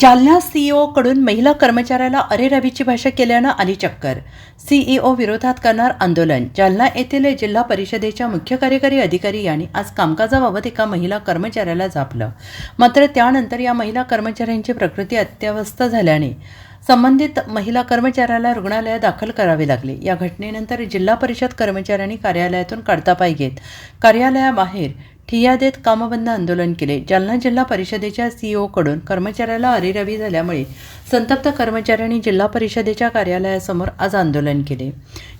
जालना सीईओकडून महिला कर्मचाऱ्याला अरेरावीची भाषा केल्यानं आली चक्कर. सीईओ विरोधात करणार आंदोलन. जालना येथील जिल्हा परिषदेच्या मुख्य कार्यकारी अधिकारी यांनी आज कामकाजाबाबत एका महिला कर्मचाऱ्याला झापलं मात्र त्यानंतर या महिला कर्मचाऱ्यांची प्रकृती अत्यवस्थ झाल्याने संबंधित महिला कर्मचाऱ्याला रुग्णालयात दाखल करावे लागले. या घटनेनंतर जिल्हा परिषद कर्मचाऱ्यांनी कार्यालयातून काढता पाय घेत कार्यालयाबाहेर ठिय्या देत कामबंद आंदोलन केले जालना जिल्हा परिषदेच्या सीईओकडून कर्मचाऱ्याला अरेरावी झाल्यामुळे संतप्त कर्मचाऱ्यांनी जिल्हा परिषदेच्या कार्यालयासमोर आज आंदोलन केले.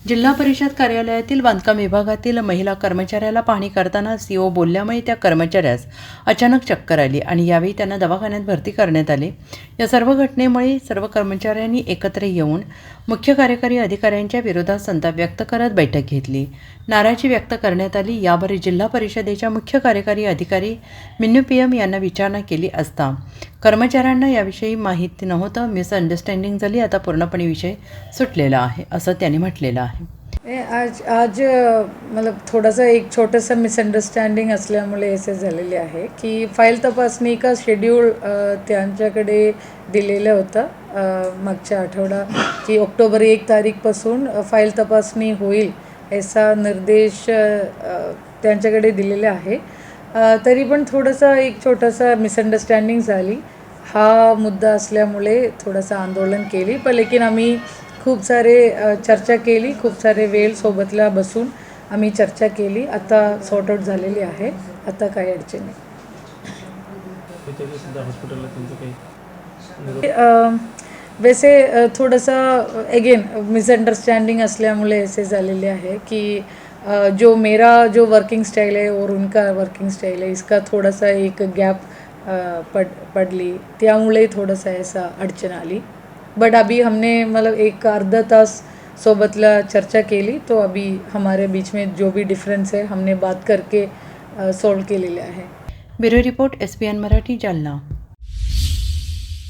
जिल्हा परिषद कार्यालयातील बांधकाम विभागातील महिला कर्मचाऱ्याला पाहणी करताना सीओ बोलल्यामुळे त्या कर्मचाऱ्यास अचानक चक्कर आली आणि यावेळी त्यांना दवाखान्यात भरती करण्यात आले. या सर्व घटनेमुळे सर्व कर्मचाऱ्यांनी एकत्र येऊन मुख्य कार्यकारी अधिकाऱ्यांच्या विरोधात संताप व्यक्त करत बैठक घेतली. नाराजी व्यक्त करण्यात आली. यावर जिल्हा परिषदेच्या मुख्य कार्यकारी अधिकारी मिन्नू पी एम यांना विचारणा केली असता कर्मचाऱ्यांना याविषयी माहिती नव्हतं मिसअंडरस्टँडिंग झाली आता पूर्णपणे विषय सुटलेला आहे असं त्यांनी म्हटलेलं आहे. आज आज मतलब थोडंसं एक छोटंसं मिसअंडरस्टँडिंग असल्यामुळे असे झालेले आहे की फाईल तपासणी का शेड्यूल त्यांच्याकडे दिलेलं होतं. मागच्या आठवडा की ऑक्टोबर एक तारीखपासून फाईल तपासणी होईल असा निर्देश त्यांच्याकडे दिलेला आहे. तरी पण थोडंसं एक छोटंसं मिसअंडरस्टँडिंग झाली. हा मुद्दा असल्यामुळे थोडंसं आंदोलन केली. पण लेकिन आम्ही खूप सारे चर्चा केली. खूप सारे वेळ सोबतला बसून आम्ही चर्चा केली. आता सॉर्ट आउट झालेली आहे. आता काही अडचण नाही. वैसे थोडंसं अगेन मिसअंडरस्टँडिंग असल्यामुळे असे झालेले आहे की जो मेरा जो वर्किंग स्टाइल है और उनका वर्किंग स्टाइल है इसका थोड़ा सा एक गैप पड पडली त्यामुळे थोडंसं ऐसा अडचण आली। बट अभी हमने मतलब एक अर्धा तास सोबतला चर्चा केली तो अभी हमारे बीच में जो भी डिफरेंस है हमने बात करके सॉल्व केलेले आहे bureau report S P N Marathi Jalna.